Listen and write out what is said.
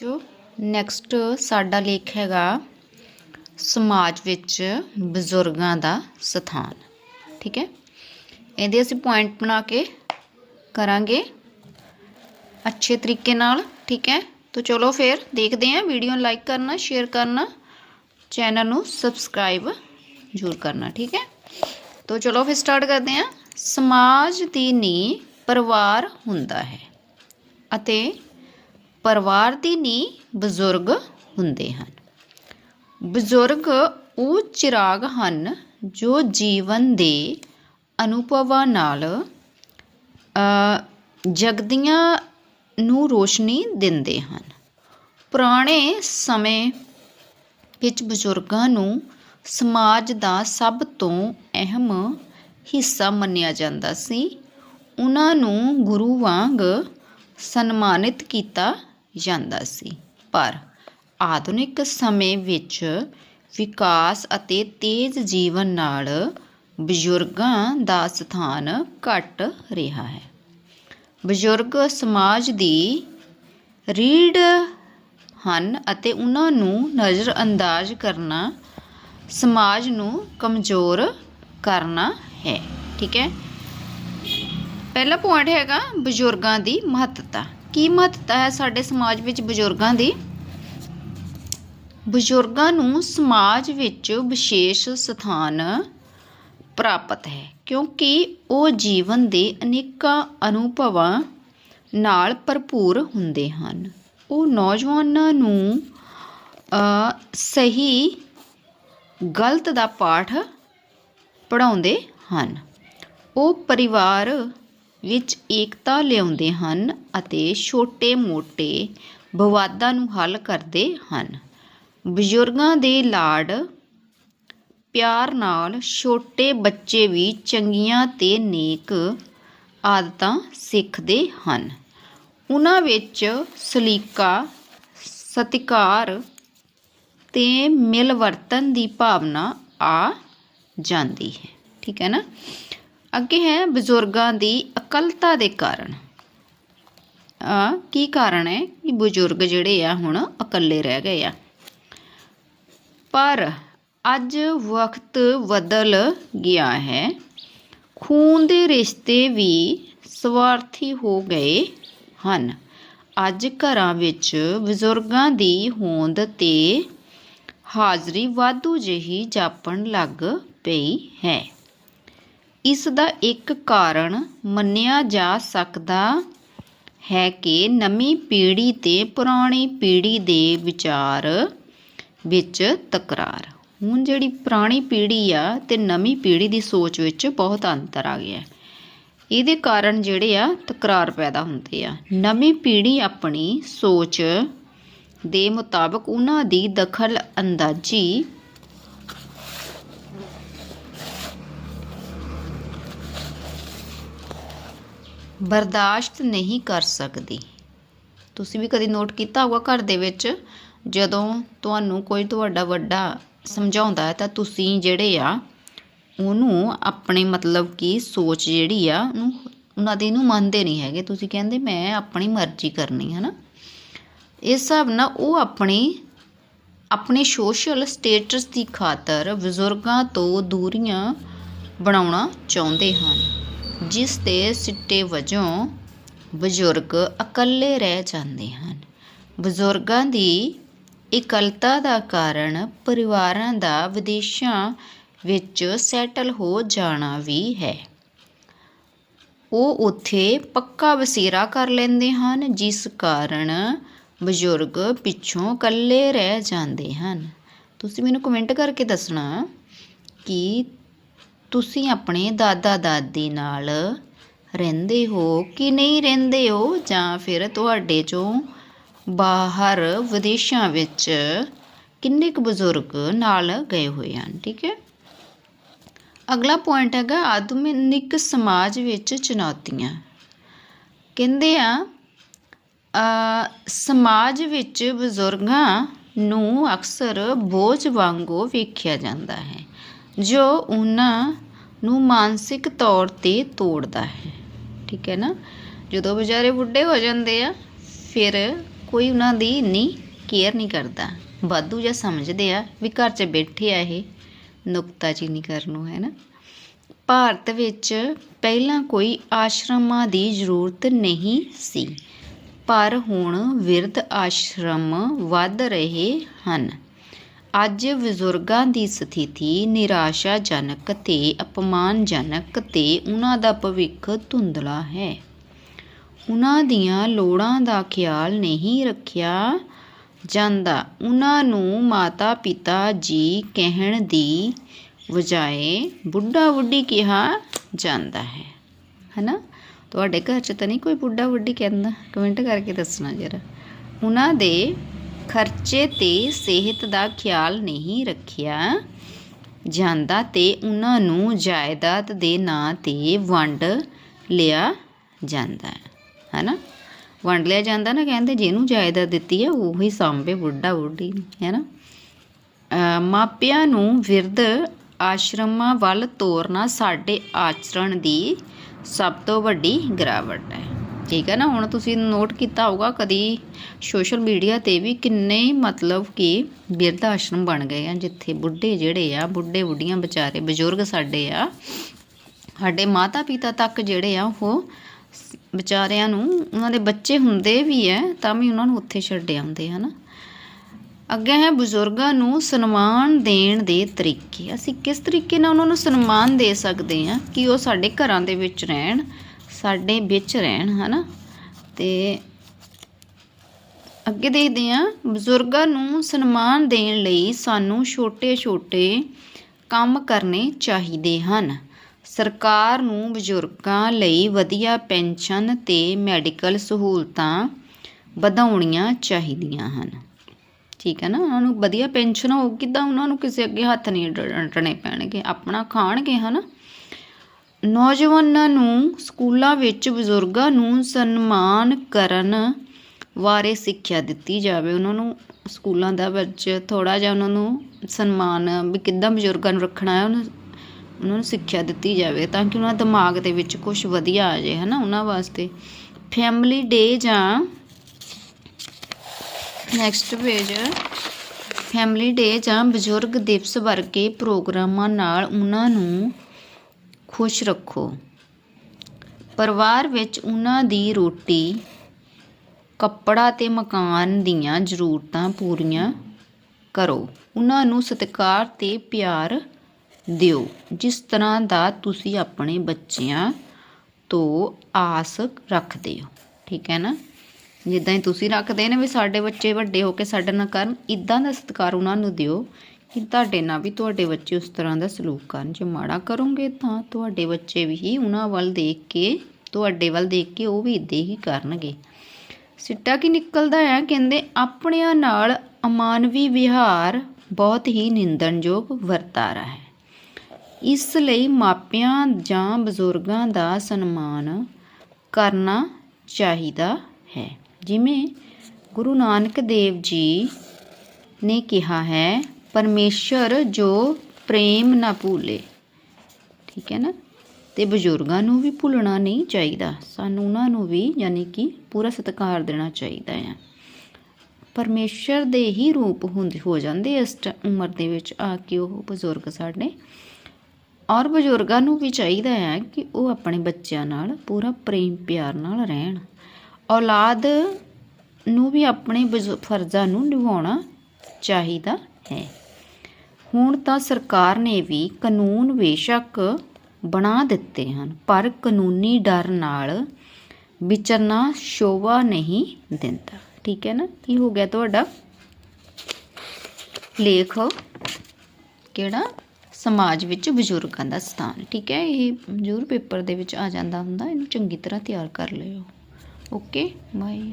ਜੋ ਨੈਕਸਟ ਸਾਡਾ ਲੇਖ ਹੈਗਾ, ਸਮਾਜ ਵਿੱਚ ਬਜ਼ੁਰਗਾਂ ਦਾ ਸਥਾਨ। ਠੀਕ ਹੈ? ਇਹਦੇ ਅਸੀਂ ਪੁਆਇੰਟ ਬਣਾ ਕੇ ਕਰਾਂਗੇ ਅੱਛੇ ਤਰੀਕੇ ਨਾਲ। ਠੀਕ ਹੈ? ਤਾਂ ਚਲੋ ਫਿਰ ਦੇਖਦੇ ਹਾਂ। ਵੀਡੀਓ ਨੂੰ ਲਾਈਕ ਕਰਨਾ ਸ਼ੇਅਰ ਕਰਨਾ ਚੈਨਲ ਨੂੰ ਸਬਸਕ੍ਰਾਈਬ ਜ਼ਰੂਰ ਕਰਨਾ। ਠੀਕ ਹੈ? ਤਾਂ ਚਲੋ ਫਿਰ ਸਟਾਰਟ ਕਰਦੇ ਹਾਂ। ਸਮਾਜ ਦੀ ਨੀਂਹ ਪਰਿਵਾਰ ਹੁੰਦਾ ਹੈ ਅਤੇ ਪਰਿਵਾਰ ਦੀ ਨੀਂਹ ਬਜ਼ੁਰਗ ਹੁੰਦੇ ਹਨ। ਬਜ਼ੁਰਗ ਉਹ ਚਿਰਾਗ ਹਨ ਜੋ ਜੀਵਨ ਦੇ ਅਨੁਭਵਾਂ ਨਾਲ ਜਗਦੀਆਂ ਨੂੰ ਰੋਸ਼ਨੀ ਦਿੰਦੇ ਹਨ। ਪੁਰਾਣੇ ਸਮੇਂ ਵਿੱਚ ਬਜ਼ੁਰਗਾਂ ਨੂੰ ਸਮਾਜ ਦਾ ਸਭ ਤੋਂ ਅਹਿਮ ਹਿੱਸਾ ਮੰਨਿਆ ਜਾਂਦਾ ਸੀ। ਉਹਨਾਂ ਨੂੰ ਗੁਰੂ ਵਾਂਗ ਸਨਮਾਨਿਤ ਕੀਤਾ ਜਾਂਦਾ ਸੀ। ਪਰ ਆਧੁਨਿਕ ਸਮੇਂ ਵਿੱਚ ਵਿਕਾਸ ਅਤੇ ਤੇਜ਼ ਜੀਵਨ ਨਾਲ ਬਜ਼ੁਰਗਾਂ ਦਾ ਸਥਾਨ ਘਟ ਰਿਹਾ ਹੈ। ਬਜ਼ੁਰਗ ਸਮਾਜ ਦੀ ਰੀੜ ਹਨ ਅਤੇ ਉਹਨਾਂ ਨੂੰ ਨਜ਼ਰਅੰਦਾਜ਼ ਕਰਨਾ ਸਮਾਜ ਨੂੰ ਕਮਜ਼ੋਰ ਕਰਨਾ ਹੈ। ਠੀਕ ਹੈ। ਪਹਿਲਾ ਪੁਆਇੰਟ ਹੈਗਾ ਬਜ਼ੁਰਗਾਂ ਦੀ ਮਹੱਤਤਾ। ਕੀ ਮਹੱਤਤਾ ਹੈ ਸਾਡੇ ਸਮਾਜ ਵਿੱਚ ਬਜ਼ੁਰਗਾਂ ਦੀ? ਬਜ਼ੁਰਗਾਂ ਨੂੰ ਸਮਾਜ ਵਿੱਚ ਵਿਸ਼ੇਸ਼ ਸਥਾਨ ਪ੍ਰਾਪਤ ਹੈ, ਕਿਉਂਕਿ ਉਹ ਜੀਵਨ ਦੇ ਅਨੇਕਾਂ ਅਨੁਭਵਾਂ ਨਾਲ ਭਰਪੂਰ ਹੁੰਦੇ ਹਨ। ਉਹ ਨੌਜਵਾਨਾਂ ਨੂੰ ਸਹੀ ਗਲਤ ਦਾ ਪਾਠ ਪੜਾਉਂਦੇ ਹਨ। ਉਹ ਪਰਿਵਾਰ ਵਿੱਚ ਏਕਤਾ ਲਿਆਉਂਦੇ ਹਨ ਅਤੇ ਛੋਟੇ-ਮੋਟੇ ਵਿਵਾਦਾਂ ਨੂੰ ਹੱਲ ਕਰਦੇ ਹਨ। ਬਜ਼ੁਰਗਾਂ ਦੇ ਲਾਡ ਪਿਆਰ ਨਾਲ ਛੋਟੇ ਬੱਚੇ ਵੀ ਚੰਗੀਆਂ ਤੇ ਨੇਕ ਆਦਤਾਂ ਸਿੱਖਦੇ ਹਨ। ਉਹਨਾਂ ਵਿੱਚ ਸਲੀਕਾ, ਸਤਿਕਾਰ ਤੇ ਮਿਲਵਰਤਨ ਦੀ ਭਾਵਨਾ ਆ ਜਾਂਦੀ ਹੈ। ਠੀਕ ਹੈ ਨਾ? ਅੱਗੇ ਹੈ ਬਜ਼ੁਰਗਾਂ ਦੀ ਅਕਲਤਾ ਦੇ ਕਾਰਨ। ਆ ਕੀ ਕਾਰਨ ਹੈ? ਕਿ ਬਜ਼ੁਰਗ ਜਿਹੜੇ ਆ ਹੁਣ ਇਕੱਲੇ ਰਹਿ ਗਏ ਆ। ਪਰ ਅੱਜ ਵਕਤ ਬਦਲ ਗਿਆ ਹੈ। ਖੂਨ ਦੇ ਰਿਸ਼ਤੇ ਵੀ ਸਵਾਰਥੀ ਹੋ ਗਏ ਹਨ। ਅੱਜ ਘਰਾਂ ਵਿੱਚ ਬਜ਼ੁਰਗਾਂ ਦੀ ਹੋਂਦ ਤੇ ਹਾਜ਼ਰੀ ਵਾਧੂ ਜਿਹੀ ਜਾਪਣ ਲੱਗ ਪਈ ਹੈ। ਇਸ ਦਾ ਇੱਕ ਕਾਰਨ ਮੰਨਿਆ ਜਾ ਸਕਦਾ ਹੈ ਕਿ ਨਵੀਂ ਪੀੜ੍ਹੀ ਤੇ ਪੁਰਾਣੀ ਪੀੜ੍ਹੀ ਦੇ ਵਿਚਾਰ ਵਿੱਚ ਤਕਰਾਰ। ਹੁਣ ਜਿਹੜੀ ਪੁਰਾਣੀ ਪੀੜ੍ਹੀ ਆ ਤੇ ਨਵੀਂ ਪੀੜ੍ਹੀ ਦੀ ਸੋਚ ਵਿੱਚ ਬਹੁਤ ਅੰਤਰ ਆ ਗਿਆ। ਇਹਦੇ ਕਾਰਨ ਜਿਹੜੇ ਆ ਤਕਰਾਰ ਪੈਦਾ ਹੁੰਦੇ ਆ। ਨਵੀਂ ਪੀੜ੍ਹੀ ਆਪਣੀ ਸੋਚ ਦੇ ਮੁਤਾਬਕ ਉਹਨਾਂ ਦੀ ਦਖਲ ਅੰਦਾਜ਼ੀ ਬਰਦਾਸ਼ਤ ਨਹੀਂ ਕਰ ਸਕਦੀ। ਤੁਸੀਂ ਵੀ ਕਦੀ ਨੋਟ ਕੀਤਾ ਹੋਊਗਾ ਘਰ ਦੇ ਵਿੱਚ, ਜਦੋਂ ਤੁਹਾਨੂੰ ਕੋਈ ਤੁਹਾਡਾ ਵੱਡਾ ਸਮਝਾਉਂਦਾ ਹੈ, ਤਾਂ ਤੁਸੀਂ ਜਿਹੜੇ ਆ, ਉਹਨੂੰ ਆਪਣੇ ਮਤਲਬ ਕਿ ਸੋਚ ਜਿਹੜੀ ਆ, ਉਹਨੂੰ, ਉਹਨਾਂ ਦੇ ਨੂੰ ਮੰਨਦੇ ਨਹੀਂ ਹੈਗੇ। ਤੁਸੀਂ ਕਹਿੰਦੇ, ਮੈਂ ਆਪਣੀ ਮਰਜ਼ੀ ਕਰਨੀ ਹੈ ਨਾ। ਇਸ ਹਿਸਾਬ ਨਾਲ ਉਹ ਆਪਣੀ, ਆਪਣੇ ਸੋਸ਼ਲ ਸਟੇਟਸ ਦੀ ਖਾਤਰ ਬਜ਼ੁਰਗਾਂ ਤੋਂ ਦੂਰੀਆਂ ਬਣਾਉਣਾ ਚਾਹੁੰਦੇ ਹਨ। ਜਿਸ ਦੇ ਸਿੱਟੇ ਵਜੋਂ ਬਜ਼ੁਰਗ ਇਕੱਲੇ ਰਹਿ ਜਾਂਦੇ ਹਨ। ਬਜ਼ੁਰਗਾਂ ਦੀ ਇਕੱਲਤਾ ਦਾ ਕਾਰਨ ਪਰਿਵਾਰਾਂ ਦਾ ਵਿਦੇਸ਼ਾਂ ਵਿੱਚ ਸੈਟਲ ਹੋ ਜਾਣਾ ਵੀ ਹੈ। ਉਹ ਉੱਥੇ ਪੱਕਾ ਵਸੇਰਾ ਕਰ ਲੈਂਦੇ ਹਨ, ਜਿਸ ਕਾਰਨ ਬਜ਼ੁਰਗ ਪਿੱਛੋਂ ਇਕੱਲੇ ਰਹਿ ਜਾਂਦੇ ਹਨ। ਤੁਸੀਂ ਮੈਨੂੰ ਕਮੈਂਟ ਕਰਕੇ ਦੱਸਣਾ ਕਿ ਤੁਸੀਂ ਆਪਣੇ ਦਾਦਾ ਦਾਦੀ ਨਾਲ ਰਹਿੰਦੇ ਹੋ ਕਿ ਨਹੀਂ ਰਹਿੰਦੇ ਹੋ? ਜਾਂ ਫਿਰ ਤੁਹਾਡੇ ਚੋਂ ਬਾਹਰ ਵਿਦੇਸ਼ਾਂ ਵਿੱਚ ਕਿੰਨੇ ਕੁ ਬਜ਼ੁਰਗ ਨਾਲ ਗਏ ਹੋਏ ਹਨ? ਠੀਕ ਹੈ। ਅਗਲਾ ਪੁਆਇੰਟ ਹੈਗਾ ਆਧੁਨਿਕ ਸਮਾਜ ਵਿੱਚ ਚੁਣੌਤੀਆਂ। ਕਹਿੰਦੇ ਆ ਸਮਾਜ ਵਿੱਚ ਬਜ਼ੁਰਗਾਂ ਨੂੰ ਅਕਸਰ ਬੋਝ ਵਾਂਗੂ ਵੇਖਿਆ ਜਾਂਦਾ ਹੈ। ਜੋ ਉਹਨਾਂ ਨੂੰ ਮਾਨਸਿਕ ਤੌਰ ਤੇ ਤੋੜਦਾ ਹੈ। ਠੀਕ ਹੈ ਨਾ? ਜਦੋਂ ਵਿਚਾਰੇ ਬੁੱਢੇ ਹੋ ਜਾਂਦੇ ਆ, ਫਿਰ ਕੋਈ ਉਹਨਾਂ ਦੀ ਇੰਨੀ ਕੇਅਰ ਨਹੀਂ ਕਰਦਾ। ਵਾਧੂ ਜਾਂ ਸਮਝਦੇ ਆ ਵੀ ਘਰ 'ਚ ਬੈਠੇ ਆ ਇਹ ਨੁਕਤਾਚੀਨੀ ਕਰਨ ਨੂੰ, ਹੈ ਨਾ? ਭਾਰਤ ਵਿੱਚ ਪਹਿਲਾਂ ਕੋਈ ਆਸ਼ਰਮਾਂ ਦੀ ਜ਼ਰੂਰਤ ਨਹੀਂ ਸੀ, ਪਰ ਹੁਣ ਵਿਰਧ ਆਸ਼ਰਮ ਵੱਧ ਰਹੇ ਹਨ। ਅੱਜ ਬਜ਼ੁਰਗਾਂ ਦੀ ਸਥਿਤੀ ਨਿਰਾਸ਼ਾਜਨਕ ਤੇ ਅਪਮਾਨਜਨਕ ਤੇ ਉਹਨਾਂ ਦਾ ਭਵਿੱਖ ਧੁੰਦਲਾ ਹੈ। ਉਹਨਾਂ ਦੀਆਂ ਲੋੜਾਂ ਦਾ ਖਿਆਲ ਨਹੀਂ ਰੱਖਿਆ ਜਾਂਦਾ। ਉਹਨਾਂ ਨੂੰ ਮਾਤਾ ਪਿਤਾ ਜੀ ਕਹਿਣ ਦੀ ਵਜਾਏ ਬੁੱਢਾ ਬੁੱਢੀ ਕਿਹਾ ਜਾਂਦਾ ਹੈ। ਹਨਾ? ਤੁਹਾਡੇ ਘਰ 'ਚ ਤਾਂ ਨਹੀਂ ਕੋਈ ਬੁੱਢਾ ਬੁੱਢੀ ਕਹਿੰਦਾ? ਕਮੈਂਟ ਕਰਕੇ ਦੱਸਣਾ ਜਰਾ। ਉਹਨਾਂ ਦੇ ਖਰਚੇ ਤੇ ਸਿਹਤ ਦਾ ਖਿਆਲ ਨਹੀਂ ਰੱਖਿਆ ਜਾਂਦਾ ਤੇ ਉਹਨਾਂ ਨੂੰ ਜਾਇਦਾਦ ਦੇ ਨਾਂ ਤੇ ਵੰਡ ਲਿਆ ਜਾਂਦਾ ਹੈ ਹੈਨਾ? ਵੰਡ ਲਿਆ ਜਾਂਦਾ ਨਾ ਕਹਿੰਦੇ ਜਿਹਨੂੰ ਜਾਇਦਾਦ ਦਿੱਤੀ ਹੈ ਉਹੀ ਸਾਂਭੇ ਬੁੱਢਾ ਬੁੱਢੀ ਨੂੰ, ਹੈਨਾ ਮਾਪਿਆਂ ਨੂੰ ਵਿਰਧ ਆਸ਼ਰਮਾਂ ਵੱਲ ਤੋਰਨਾ ਸਾਡੇ ਆਚਰਣ ਦੀ ਸਭ ਤੋਂ ਵੱਡੀ ਗਿਰਾਵਟ ਹੈ। ਠੀਕ ਹੈ ਨਾ, ਹੁਣ ਤੁਸੀਂ ਨੋਟ ਕੀਤਾ ਹੋਊਗਾ ਕਦੀ ਸੋਸ਼ਲ ਮੀਡੀਆ ਤੇ ਵੀ ਕਿੰਨੇ ਮਤਲਬ ਕਿ ਬਿਰਧ ਆਸ਼ਰਮ ਬਣ ਗਏ ਆ, ਜਿੱਥੇ ਬੁੱਢੇ ਜਿਹੜੇ ਆ, ਬੁੱਢੇ ਬੁੱਢੀਆਂ ਵਿਚਾਰੇ, ਬਜ਼ੁਰਗ ਸਾਡੇ ਆ, ਸਾਡੇ ਮਾਤਾ ਪਿਤਾ ਤੱਕ ਜਿਹੜੇ ਆ, ਉਹ ਵਿਚਾਰਿਆਂ ਨੂੰ, ਉਹਨਾਂ ਦੇ ਬੱਚੇ ਹੁੰਦੇ ਵੀ ਐ ਤਾਂ ਵੀ ਉਹਨਾਂ ਨੂੰ ਉੱਥੇ ਛੱਡ ਆਉਂਦੇ ਹਨਾ ਅੱਗੇ ਹੈ ਬਜ਼ੁਰਗਾਂ ਨੂੰ ਸਨਮਾਨ ਦੇਣ ਦੇ ਤਰੀਕੇ। ਅਸੀਂ ਕਿਸ ਤਰੀਕੇ ਨਾਲ ਉਹਨਾਂ ਨੂੰ ਸਨਮਾਨ ਦੇ ਸਕਦੇ ਹਾਂ ਕਿ ਉਹ ਸਾਡੇ ਘਰਾਂ ਦੇ ਵਿੱਚ ਰਹਿਣ ਸਾਡੇ ਵਿੱਚ ਰਹਿਣ, ਹਨਾ? ਤੇ ਅੱਗੇ ਦੇਖਦੇ ਹਾਂ, ਬਜ਼ੁਰਗਾਂ ਨੂੰ ਸਨਮਾਨ ਦੇਣ ਲਈ ਸਾਨੂੰ ਛੋਟੇ-ਛੋਟੇ ਕੰਮ ਕਰਨੇ ਚਾਹੀਦੇ ਹਨ। ਸਰਕਾਰ ਨੂੰ ਬਜ਼ੁਰਗਾਂ ਲਈ ਵਧੀਆ ਪੈਨਸ਼ਨ ਤੇ ਮੈਡੀਕਲ ਸਹੂਲਤਾਂ ਵਧਾਉਣੀਆਂ ਚਾਹੀਦੀਆਂ ਹਨ। ਠੀਕ ਹੈ ਨਾ? ਉਹਨਾਂ ਨੂੰ ਵਧੀਆ ਪੈਨਸ਼ਨ ਹੋਊ ਕਿਦਾਂ ਉਹਨਾਂ ਨੂੰ ਕਿਸੇ ਅੱਗੇ ਹੱਥ ਨਹੀਂ ਡਟਣੇ ਪੈਣਗੇ? ਆਪਣਾ ਖਾਣਗੇ, ਹਨਾ? ਨੌਜਵਾਨਾਂ ਨੂੰ ਸਕੂਲਾਂ ਵਿੱਚ ਬਜ਼ੁਰਗਾਂ ਨੂੰ ਸਨਮਾਨ ਕਰਨ ਬਾਰੇ ਸਿੱਖਿਆ ਦਿੱਤੀ ਜਾਵੇ। ਉਹਨਾਂ ਨੂੰ ਸਕੂਲਾਂ ਦਾ ਵਿੱਚ ਥੋੜ੍ਹਾ ਜਿਹਾ ਉਹਨਾਂ ਨੂੰ ਸਨਮਾਨ ਵੀ ਕਿੱਦਾਂ ਬਜ਼ੁਰਗਾਂ ਨੂੰ ਰੱਖਣਾ ਹੈ, ਉਹਨਾਂ ਉਹਨਾਂ ਨੂੰ ਸਿੱਖਿਆ ਦਿੱਤੀ ਜਾਵੇ ਤਾਂ ਕਿ ਉਹਨਾਂ ਦਿਮਾਗ ਦੇ ਵਿੱਚ ਕੁਝ ਵਧੀਆ ਆ ਜਾਏ ਨਾ ਉਹਨਾਂ ਵਾਸਤੇ। ਫੈਮਿਲੀ ਡੇ ਜਾਂ ਨੈਕਸਟ ਪੇਜ ਫੈਮਿਲੀ ਡੇ ਜਾਂ ਬਜ਼ੁਰਗ ਦਿਵਸ ਵਰਗੇ ਪ੍ਰੋਗਰਾਮਾਂ ਨਾਲ ਉਹਨਾਂ ਨੂੰ ਖੁਸ਼ ਰੱਖੋ। ਪਰਿਵਾਰ ਵਿੱਚ ਉਹਨਾਂ ਦੀ ਰੋਟੀ, ਕੱਪੜਾ ਤੇ ਮਕਾਨ ਦੀਆਂ ਜ਼ਰੂਰਤਾਂ ਪੂਰੀਆਂ ਕਰੋ। ਉਹਨਾਂ ਨੂੰ ਸਤਿਕਾਰ ਤੇ ਪਿਆਰ ਦਿਓ, ਜਿਸ ਤਰ੍ਹਾਂ ਦਾ ਤੁਸੀਂ ਆਪਣੇ ਬੱਚਿਆਂ ਤੋਂ ਆਸ ਰੱਖਦੇ ਹੋ। ਠੀਕ ਹੈ ਨਾ? ਜਿੱਦਾਂ ਹੀ ਤੁਸੀਂ ਰੱਖਦੇ ਨੇ ਵੀ ਸਾਡੇ ਬੱਚੇ ਵੱਡੇ ਹੋ ਕੇ ਸਾਡੇ ਨਾਲ ਕਰਨ ਇਦਾਂ ਦਾ ਸਤਿਕਾਰ ਉਹਨਾਂ ਨੂੰ ਦਿਓ ਕਿ ਤੁਹਾਡੇ ਨਾਲ ਵੀ ਤੁਹਾਡੇ ਬੱਚੇ ਉਸ ਤਰ੍ਹਾਂ ਦਾ ਸਲੂਕ ਕਰਨ। ਜੇ ਮਾੜਾ ਕਰੋਗੇ ਤਾਂ ਤੁਹਾਡੇ ਬੱਚੇ ਵੀ ਉਹਨਾਂ ਵੱਲ ਦੇਖ ਕੇ, ਤੁਹਾਡੇ ਵੱਲ ਦੇਖ ਕੇ ਉਹ ਵੀ ਇਦਾਂ ਹੀ ਕਰਨਗੇ। ਸਿੱਟਾ ਕੀ ਨਿਕਲਦਾ ਹੈ? ਕਹਿੰਦੇ, ਆਪਣਿਆਂ ਨਾਲ ਅਮਾਨਵੀ ਵਿਹਾਰ ਬਹੁਤ ਹੀ ਨਿੰਦਣਯੋਗ ਵਰਤਾਰਾ ਹੈ। ਇਸ ਲਈ ਮਾਪਿਆਂ ਜਾਂ ਬਜ਼ੁਰਗਾਂ ਦਾ ਸਨਮਾਨ ਕਰਨਾ ਚਾਹੀਦਾ ਹੈ। ਜਿਵੇਂ ਗੁਰੂ ਨਾਨਕ ਦੇਵ ਜੀ ਨੇ ਕਿਹਾ ਹੈ ਪਰਮੇਸ਼ਰ ਜੋ ਪ੍ਰੇਮ ਨਾ ਭੂਲੇ। ਠੀਕ ਹੈ ਨਾ? ਤੇ ਬਜ਼ੁਰਗਾਂ ਨੂੰ ਵੀ ਭੁੱਲਣਾ ਨਹੀਂ ਚਾਹੀਦਾ। ਸਾਨੂੰ ਉਹਨਾਂ ਨੂੰ ਵੀ ਯਾਨੀ ਕਿ ਪੂਰਾ ਸਤਿਕਾਰ ਦੇਣਾ ਚਾਹੀਦਾ ਹੈ ਪਰਮੇਸ਼ਰ ਦੇ ਹੀ ਰੂਪ ਹੁੰਦੇ, ਹੋ ਜਾਂਦੇ ਇਸ ਟ- ਉਮਰ ਦੇ ਵਿੱਚ ਆ ਕੇ ਉਹ ਬਜ਼ੁਰਗ ਸਾਡੇ। ਔਰ ਬਜ਼ੁਰਗਾਂ ਨੂੰ ਵੀ ਚਾਹੀਦਾ ਹੈ ਕਿ ਉਹ ਆਪਣੇ ਬੱਚਿਆਂ ਨਾਲ ਪੂਰਾ ਪ੍ਰੇਮ ਪਿਆਰ ਨਾਲ ਰਹਿਣ। ਔਲਾਦ ਨੂੰ ਵੀ ਆਪਣੇ ਬਜ਼ੁ- ਫਰਜ਼ਾਂ ਨੂੰ ਨਿਭਾਉਣਾ ਚਾਹੀਦਾ। ਹੈ। ਹੁਣ ਤਾਂ ਸਰਕਾਰ ਨੇ ਵੀ ਕਾਨੂੰਨ ਬੇਸ਼ੱਕ ਬਣਾ ਦਿੱਤੇ ਹਨ, ਪਰ ਕਾਨੂੰਨੀ ਡਰ ਨਾਲ ਵਿਚਰਨਾ ਸ਼ੋਭਾ ਨਹੀਂ ਦਿੰਦਾ। ਠੀਕ ਹੈ ਨਾ? ਕੀ ਹੋ ਗਿਆ ਤੁਹਾਡਾ? ਲੇਖ ਕਿਹੜਾ? ਸਮਾਜ ਵਿੱਚ ਬਜ਼ੁਰਗਾਂ ਦਾ ਸਥਾਨ। ਠੀਕ ਹੈ, ਇਹ ਜ਼ਰੂਰ ਪੇਪਰ ਦੇ ਵਿੱਚ ਆ ਜਾਂਦਾ ਹੁੰਦਾ, ਇਹਨੂੰ ਚੰਗੀ ਤਰ੍ਹਾਂ ਤਿਆਰ ਕਰ ਲਿਓ। Okay, bye.